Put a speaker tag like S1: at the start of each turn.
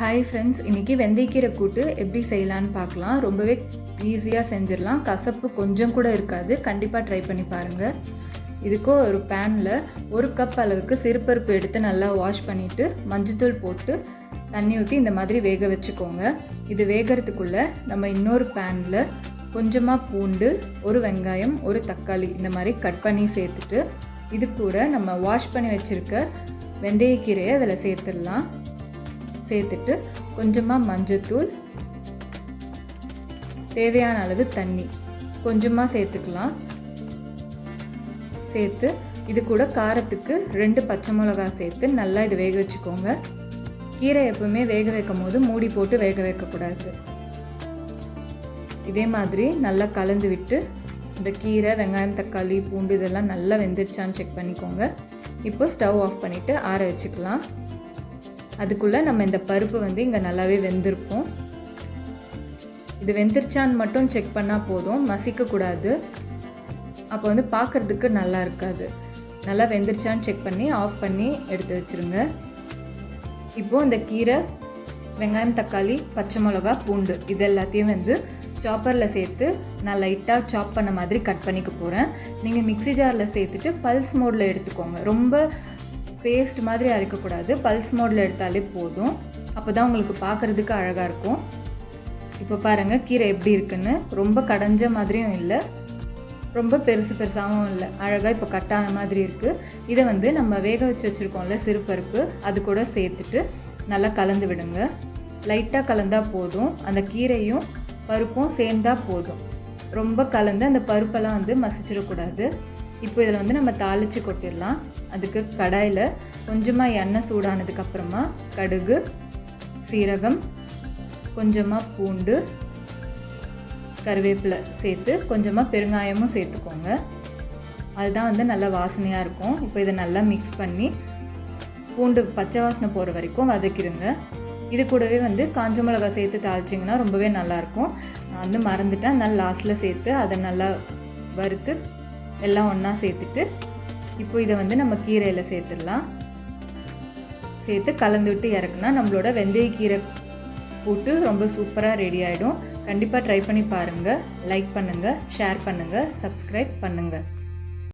S1: Hi friends இன்றைக்கி வெந்தயக்கீரை கூட்டு எப்படி செய்யலான்னு பார்க்கலாம். ரொம்பவே ஈஸியாக செஞ்சிடலாம். கசப்பு கொஞ்சம் கூட இருக்காது. கண்டிப்பாக ட்ரை பண்ணி பாருங்கள் இதுக்கு ஒரு பேனில் ஒரு கப் அளவுக்கு சிறுபருப்பு எடுத்து நல்லா வாஷ் பண்ணிவிட்டு மஞ்சத்தூள் போட்டு தண்ணி ஊற்றி இந்த மாதிரி வேக வச்சுக்கோங்க. இது வேகிறதுக்குள்ளே நம்ம இன்னொரு பேனில் கொஞ்சமாக பூண்டு ஒரு வெங்காயம் ஒரு தக்காளி இந்த மாதிரி கட் பண்ணி சேர்த்துட்டு இது கூட நம்ம வாஷ் பண்ணி வச்சுருக்க வெந்தயக்கீரையை அதில் சேர்த்துடலாம். சேர்த்துட்டு கொஞ்சமாக மஞ்சத்தூள் தேவையான அளவு தண்ணி. கொஞ்சமாக சேர்த்துக்கலாம். சேர்த்து இது கூட காரத்துக்கு ரெண்டு பச்சை மிளகா சேர்த்து நல்லா இது வேக வச்சுக்கோங்க. கீரை எப்பவுமே வேக வைக்கும் போது மூடி போட்டு வேக வைக்கக்கூடாது இதே மாதிரி நல்லா கலந்து விட்டு இந்த கீரை வெங்காயம் தக்காளி பூண்டு இதெல்லாம் நல்லா வெந்துருச்சான்னு செக் பண்ணிக்கோங்க. இப்போ ஸ்டவ் ஆஃப் பண்ணிவிட்டு ஆற வச்சுக்கலாம். அதுக்குள்ளே நம்ம இந்த பருப்பு வந்து இங்கே நல்லாவே வெந்திருக்கும். இது வெந்துருச்சான்னு மட்டும் செக் பண்ணால் போதும். மசிக்கக்கூடாது. அப்போ வந்து பார்க்குறதுக்கு நல்லா இருக்காது. நல்லா வெந்துருச்சான்னு செக் பண்ணி ஆஃப் பண்ணி எடுத்து வச்சுருங்க. இப்போது இந்த கீரை வெங்காயம் தக்காளி பச்சை மிளகா பூண்டு இது எல்லாத்தையும் வந்து சாப்பரில் சேர்த்து நான் லைட்டாக சாப் பண்ண மாதிரி கட் பண்ணிக்க போகிறேன் நீங்கள் மிக்ஸி ஜாரில் சேர்த்துட்டு பல்ஸ் மோடில் எடுத்துக்கோங்க. ரொம்ப பேஸ்ட் மாதிரி அரைக்கக்கூடாது. பல்ஸ் மோடில் எடுத்தாலே போதும். அப்போ தான் உங்களுக்கு பார்க்குறதுக்கு அழகாக இருக்கும். இப்போ பாருங்கள் கீரை எப்படி இருக்குன்னு. ரொம்ப கடைஞ்ச மாதிரியும் இல்லை. ரொம்ப பெருசு பெருசாகவும் இல்லை. அழகாக இப்போ கட்டான மாதிரி இருக்குது இதை வந்து நம்ம வேக வச்சு வச்சுருக்கோம்ல சிறுபருப்பு. அது கூட சேர்த்துட்டு நல்லா கலந்து விடுங்க. லைட்டாக கலந்தால் போதும். அந்த கீரையும் பருப்பும் சேர்ந்தால் போதும். ரொம்ப கலந்து அந்த பருப்பெல்லாம் வந்து மசிச்சிடக்கூடாது. இப்போ இதில் வந்து நம்ம தாளித்து கொட்டிடலாம். அதுக்கு கடாயில் கொஞ்சமாக எண்ணெய் சூடானதுக்கப்புறமா கடுகு சீரகம் கொஞ்சமாக பூண்டு கருவேப்பிலை சேர்த்து கொஞ்சமாக பெருங்காயமும் சேர்த்துக்கோங்க. அதுதான் வந்து நல்லா வாசனையாக இருக்கும். இப்போ இதை நல்லா மிக்ஸ் பண்ணி பூண்டு பச்சை வாசனை போகிற வரைக்கும் வதக்கிடுங்க. இது கூடவே வந்து காஞ்ச மிளகா சேர்த்து தாளிச்சிங்கன்னா ரொம்பவே நல்லாயிருக்கும். நான் வந்து மறந்துட்டேன். நல்லா லாஸ்ட்டில் சேர்த்து அதை நல்லா வறுத்து எல்லாம் ஒன்றா சேர்த்துட்டு இப்போ இதை வந்து நம்ம கீரையில் சேர்த்துடலாம். சேர்த்து கலந்து விட்டு இறக்குனா நம்மளோட வெந்தயக்கீரை போட்டு ரொம்ப சூப்பராக ரெடி ஆகிடும் கண்டிப்பாக ட்ரை பண்ணி பாருங்கள் லைக் பண்ணுங்கள் ஷேர் பண்ணுங்கள் சப்ஸ்கிரைப் பண்ணுங்கள்